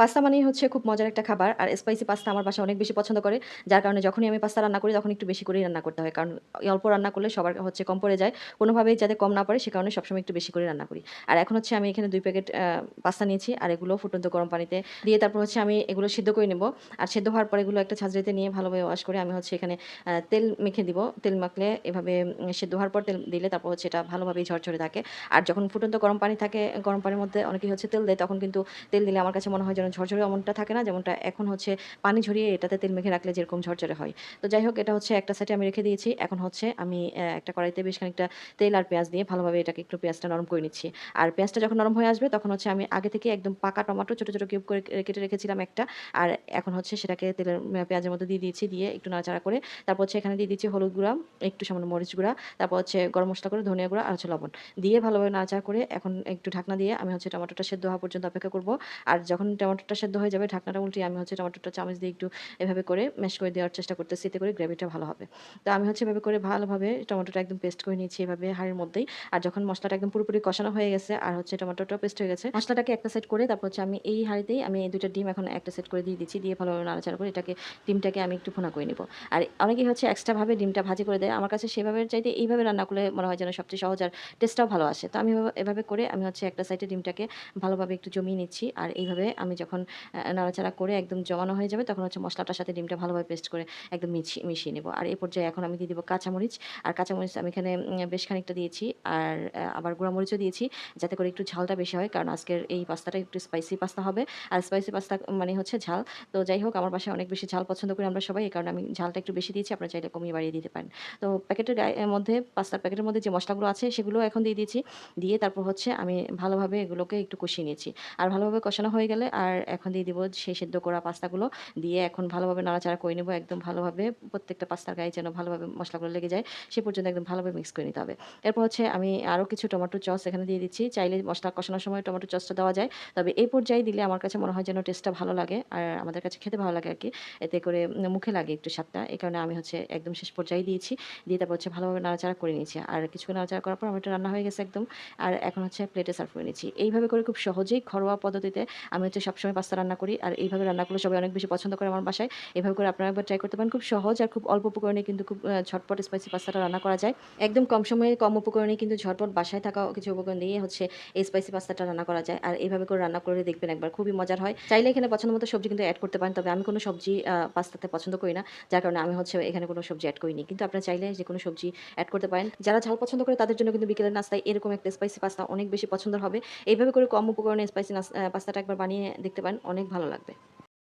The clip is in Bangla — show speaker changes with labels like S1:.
S1: পাস্তা মানেই হচ্ছে খুব মজার একটা খাবার, আর স্পাইসি পাস্তা আমার বাসায় অনেক বেশি পছন্দ করে। যার কারণে যখনই আমি পাস্তা রান্না করি, তখন একটু বেশি করেই রান্না করতে হয়। কারণ অল্প রান্না করলে সবার হচ্ছে কম পড়ে যায়। কোনোভাবেই যাতে কম না পড়ে, সে কারণে সবসময় একটু বেশি করে রান্না করি। আর এখন হচ্ছে আমি এখানে দুই প্যাকেট পাস্তা নিয়েছি, আর এগুলো ফুটন্ত গরম পানিতে দিয়ে তারপর হচ্ছে আমি এগুলো সিদ্ধ করে নেব। আর সিদ্ধ হওয়ার পর এগুলো একটা ছাঁচড়িতে নিয়ে ভালোভাবে ওয়াশ করে আমি হচ্ছে এখানে তেল মেখে দিব। তেল মাখলে এভাবে সিদ্ধ হওয়ার পর তেল দিলে তারপর হচ্ছে এটা ভালোভাবেই ঝরঝরে থাকে। আর যখন ফুটন্ত গরম পানি থাকে, গরম পানির মধ্যে অনেকেই হচ্ছে তেল দেয়, তখন কিন্তু তেল দিলে আমার কাছে মনে হয় যেন ঝরঝরে অমনটা থাকে না, যেমনটা এখন হচ্ছে পানি ঝরিয়ে এটাতে তেল মেখে রাখলে যেরকম ঝরঝরে হয়। তো যাই হোক, এটা হচ্ছে একটা সাইডে আমি রেখে দিয়েছি। এখন হচ্ছে আমি একটা কড়াইতে বেশ খানিকটা তেল আর পেঁয়াজ দিয়ে ভালোভাবে এটাকে একটু পেঁয়াজটা নরম করে নিচ্ছি। আর পেঁয়াজটা যখন নরম হয়ে আসবে, তখন হচ্ছে আমি আগে থেকে একদম পাকা টমেটো ছোটো ছোটো কিউব করে কেটে রেখেছিলাম একটা। আর এখন হচ্ছে সেটাকে তেলের পেঁয়াজের মধ্যে দিয়ে দিয়েছি, দিয়ে একটু নাড়াচাড়া করে তারপর হচ্ছে এখানে দিয়ে দিচ্ছি হলুদ গুঁড়া, একটু সামান্য মরিচ গুঁড়া, তারপর হচ্ছে গরম মশলা করে ধনিয়া গুঁড়া আর হচ্ছে লবণ। দিয়ে ভালোভাবে নাড়াচাড়া করে এখন একটু ঢাকনা দিয়ে আমি হচ্ছে টমেটোটা সেদ্ধ হওয়া পর্যন্ত অপেক্ষা করব। আর যখন টমেটোটা সেদ্ধ হয়ে যাবে, ঢাকনাটা উল্টিয়ে আমি হচ্ছে টমেটোটা চামচ দিয়ে একটু এভাবে করে ম্যাশ করে দেওয়ার চেষ্টা করতেছি, এতে করে গ্রেভিটা ভালো হবে। তো আমি হচ্ছে এভাবে করে ভালোভাবে টমেটোটা একদম পেস্ট করে নিয়েছি এভাবে হাঁড়ির মধ্যেই। আর যখন মশলাটা একদম পুরোপুরি কষানো হয়ে গেছে আর হচ্ছে টমেটোটা পেস্ট হয়ে গেছে, মশলাটাকে একটা সেট করে তারপর হচ্ছে আমি এই হাঁড়িতেই আমি এই দুটো ডিম এখন একটা সেট করে দিয়ে দিচ্ছি, দিয়ে ভালোভাবে নাড়াচাড়া করে এটাকে, ডিমটাকে আমি একটু ভুনা করে নিব। আর অনেকেই হচ্ছে এক্সট্রাভাবে ডিমটা ভাজি করে দেয়, আমার কাছে সেভাবে চাইতে এইভাবে রান্না করলে মনে হয় যেন সবচেয়ে সহজ আর টেস্টটাও ভালো আসে। তো আমি এভাবে করে আমি হচ্ছে একটা সাইডে ডিমটাকে ভালোভাবে একটু জমিয়ে নিচ্ছি, আর এইভাবে আমি যখন আহ, নাড়াচাড়া করে একদম জমানো হয়ে যাবে তখন হচ্ছে মশলাটার সাথে ডিমটা ভালোভাবে পেস্ট করে একদম মিশিয়ে মিশিয়ে নেব। আর এই পর্যায়ে এখন আমি দিয়ে দেবো কাঁচামরিচ। আর কাঁচামরিচ আমি এখানে বেশ খানিকটা দিয়েছি। আর আবার গুঁড়ামরিচও দিয়েছি যাতে করে একটু ঝালটা বেশি হয় কারণ আজকের এই পাস্তাটা একটু স্পাইসি পাস্তা হবে। আর স্পাইসি পাস্তা মানে হচ্ছে ঝাল। তো যাই হোক আমার বাসায় অনেক বেশি ঝাল পছন্দ করি আমরা সবাই এই কারণে আমি ঝালটা একটু বেশি দিয়েছি আপনারা চাইলে কমিয়ে বাড়িয়ে দিতে পারেন। তো প্যাকেটের মধ্যে পাস্তার প্যাকেটের মধ্যে যে মশলাগুলো আছে সেগুলো এখন দিয়ে দিয়েছি। দিয়ে তারপর হচ্ছে আমি ভালোভাবে এগুলোকে একটু কষিয়ে নিয়েছি। আর ভালোভাবে কষানো হয়ে গেলে আর এখন দিয়ে দিব সেই সেদ্ধ করা পাস্তাগুলো দিয়ে এখন ভালোভাবে নাড়াচাড়া করে নেব, একদম ভালোভাবে প্রত্যেকটা পাস্তার গায়ে যেন ভালোভাবে মশলাগুলো লেগে যায় সে পর্যন্ত একদম ভালোভাবে মিক্স করে নিতে হবে। এরপর হচ্ছে আমি আরও কিছু টমেটো চস এখানে দিয়ে দিচ্ছি, চাইলে মশলা কষানোর সময় টমেটো চসটা দেওয়া যায়, তবে এই পর্যায়ে দিলে আমার কাছে মনে হয় যেন টেস্টটা ভালো লাগে আর আমাদের কাছে খেতে ভালো লাগে আর কি, এতে করে মুখে লাগে একটু স্বাদটা, এই কারণে আমি হচ্ছে একদম শেষ পর্যায়ে দিয়েছি, দিয়ে তারপর হচ্ছে ভালোভাবে নাড়াচাড়া করে নিয়েছি, আর কিছু নাড়াচাড়া করার পর আমার এটা রান্না হয়ে গেছে একদম, আর এখন হচ্ছে প্লেটে সার্ভ করে নিয়েছি এইভাবে করে খুব সহজেই ঘরোয়া পদ্ধতিতে আমি হচ্ছে সবসময় পাস্তা রান্না করি। আর এইভাবে রান্নাগুলো সবাই অনেক বেশি পছন্দ করে আমার বাসায়। এভাবে করে আপনারা একবার ট্রাই করতে পারেন। খুব সহজ আর খুব অল্প উপকরণে কিন্তু খুব ঝটপট স্পাইসি পাস্তাটা রান্না করা যায়। একদম কম সময়ে কম উপকরণে কিন্তু ঝটপট বাসায় থাকা কিছু উপকরণ নিয়ে হচ্ছে এই স্পাইসি পাস্তাটা রান্না করা যায়। আর এইভাবে করে রান্না করে দেখবেন একবার। খুবই মজার হয়। চাইলে এখানে পছন্দ মতো সবজি কিন্তু অ্যাড করতে পারেন। তবে আমি কোনো সবজি পাস্তাতে পছন্দ করি না। যার কারণে আমি হচ্ছে এখানে কোনো সবজি অ্যাড করিনি। কিন্তু আপনারা চাইলে যে কোনো সবজি অ্যাড করতে পারেন। যারা ঝাল পছন্দ করে তাদের জন্য কিন্তু বিকেলের নাস্তায় এরকম একটা স্পাইসি পাস্তা অনেক বেশি পছন্দ হবে। এইভাবে করে কম উপকরণে স্পাইসি পাস্তাটা একবার বানিয়ে দেখতে পারেন অনেক ভালো লাগবে।